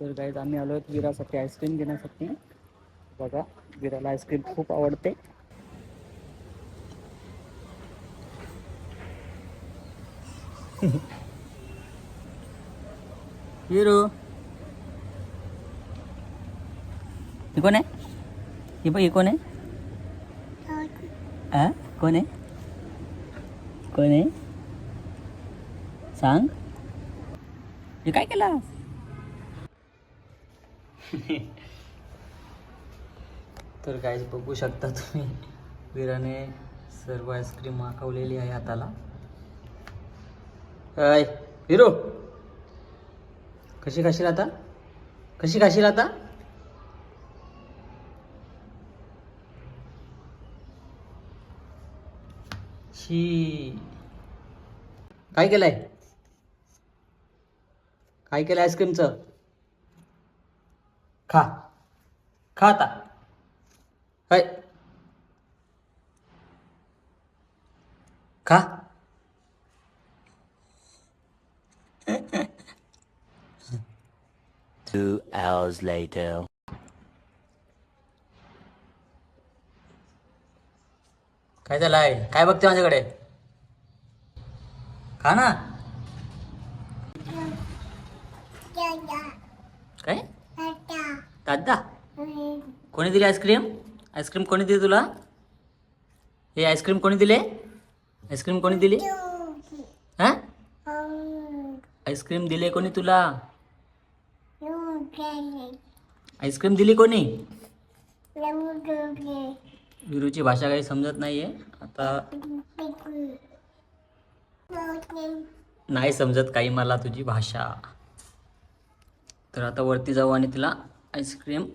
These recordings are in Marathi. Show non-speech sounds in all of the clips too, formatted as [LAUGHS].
तर गाईज आम्ही आलो आहेत विरासाठी आईस्क्रीम घेण्यासाठी. बघा विराला आईस्क्रीम खूप आवडते. हिरो. ही कोण आहे? ही बघ ही कोण आहे? आ? कोण आहे? कोण आहे? सांग. हे काय केला? तर काय बघू शकता तुम्ही विराने सर्व आईस्क्रीम माखवलेली आहे हाताला. अय हिरो कशी खाशील आता? कशी खाशील आता? शी. काय केलंय? काय केलं आईस्क्रीमचं खा खा आता हाय खा Two hours later. काय झालंय काय बघते माझ्याकडे खा ना काय दादा कोणी दिली आईस्क्रीम? आईस्क्रीम कोणी दिली तुला? हे आईस्क्रीम कोणी दिले? आईस्क्रीम कोणी दिली? हा? आईस्क्रीम दिले कोणी तुला? आईस्क्रीम दिली कोणी? विरूची भाषा काही समजत नाहीये. आता नाही समजत काही मला तुझी भाषा. तर आता वरती जाऊ आणि तिला आईस्क्रीम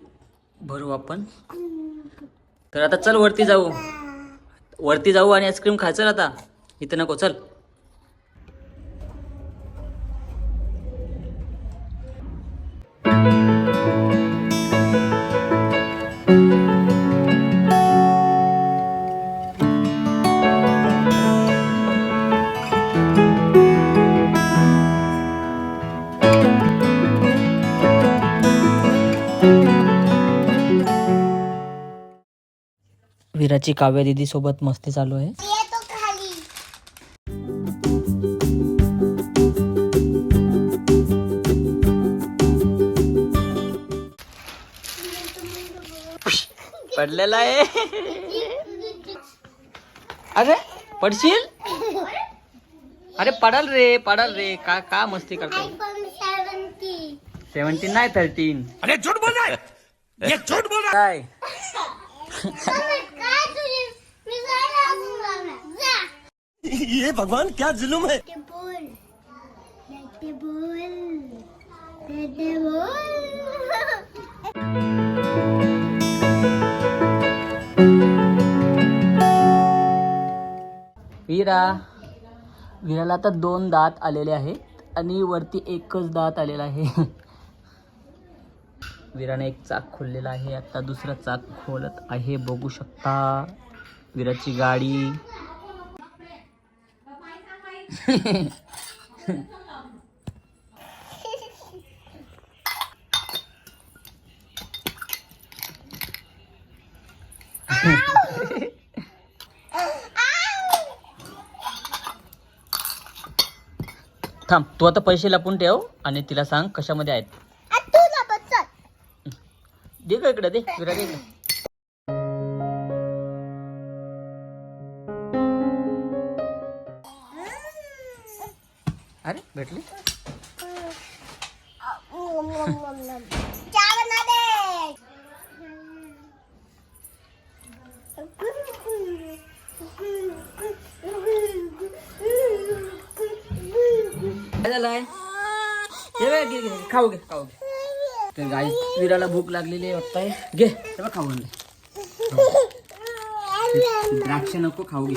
भरू आपण. तर आता चल वरती जाऊ. वरती जाऊ आणि आईस्क्रीम खायचं आता? इथं नको चल. विराची काव्या दिदी सोबत मस्ती चालू आहे. पडलेला आहे. अरे पडशील? अरे पडाल रे पडाल रे. का का मस्ती करतो सेवन्टीन नाही थर्टीन अरे झूठ बोल रहा है ये झूठ बोल रहा काय [LAUGHS] है [LAUGHS] ये भगवान क्या जुलुम है? वीरा. वीराला आता दोन दात आलेले आहेत आणि वरती एकच दात आलेला आहे. [LAUGHS] वीराने एक चाक खोललेला आहे आता दुसरा चाक खोलत आहे. बघू शकता. वीराची गाडी. थांब तू आता पैसे लपून ठेव आणि तिला सांग कशामध्ये आहेत. दे का इकडे दे. विरा दे इकडे. भेटली? काय झालंय? हे घे, खाऊ घे खाऊ घे. तर गाई विराला भूक लागलेली आहे वाटतंय घे तेव्हा खाऊ हो. द्राक्ष नको खाऊ घे.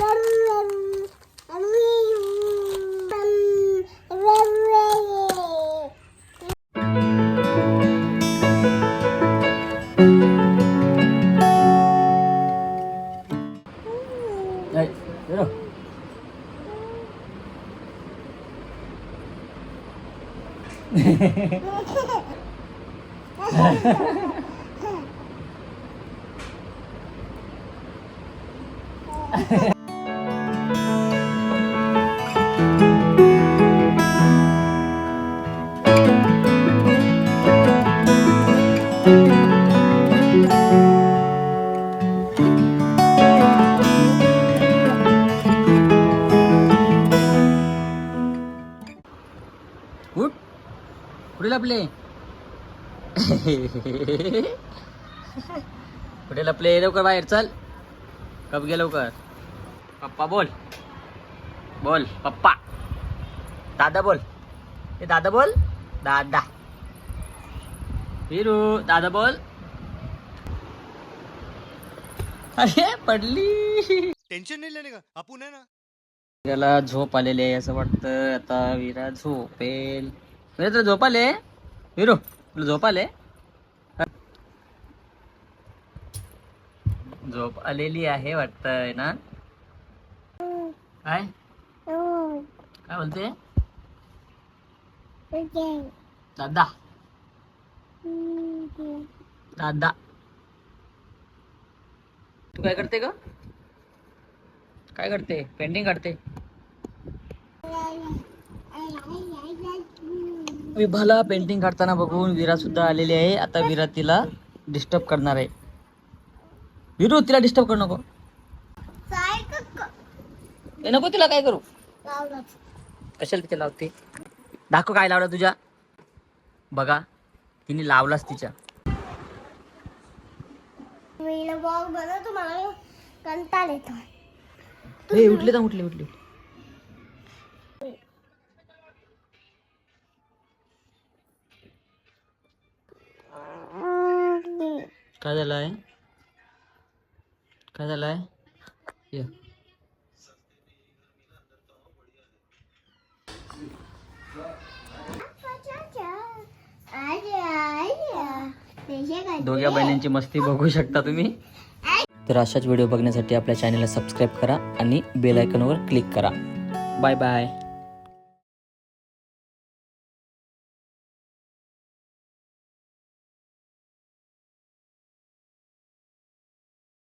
굿. कुठे लपले. कुठे लपले. लवकर बाहेर चल. कब गे लवकर. पप्पा बोल. बोल पप्पा. दादा बोल. ए दादा बोल. दादा. फिरू. दादा बोल. अरे पडली. टेंशन नहीं लेने का? अपन है ना. त्याला झोप आलेली आहे असं वाटतं. आता विरा झोपेल. म्हणजे तुला झोपाले विरू तुला झोपाले झोप आलेली आहे वाटतंय ना? काय? काय बोलते? दादा. दादा. तू काय करते ग? काय करते? पेंटिंग काढते? विभाला पेंटिंग काढताना बघून विरा सुद्धा आलेली आहे. आता विरा तिला डिस्टर्ब करणार आहे. विरू तिला डिस्टर्ब करू नको. ए नको तिला काय करू? कशाला तिच्या लावते? दाखव काय लावलं तुझ्या. बघा तिने लावलाच तिच्या. उठले तर उठले उठले. काय झालं आहे? काय झालं आहे? ये. दोघ्या बहिणींची मस्ती बघू शकता तुम्ही. तर अशाच व्हिडिओ बघण्यासाठी आपल्या चॅनलला सबस्क्राईब करा आणि बेल आयकॉनवर क्लिक करा. Bye bye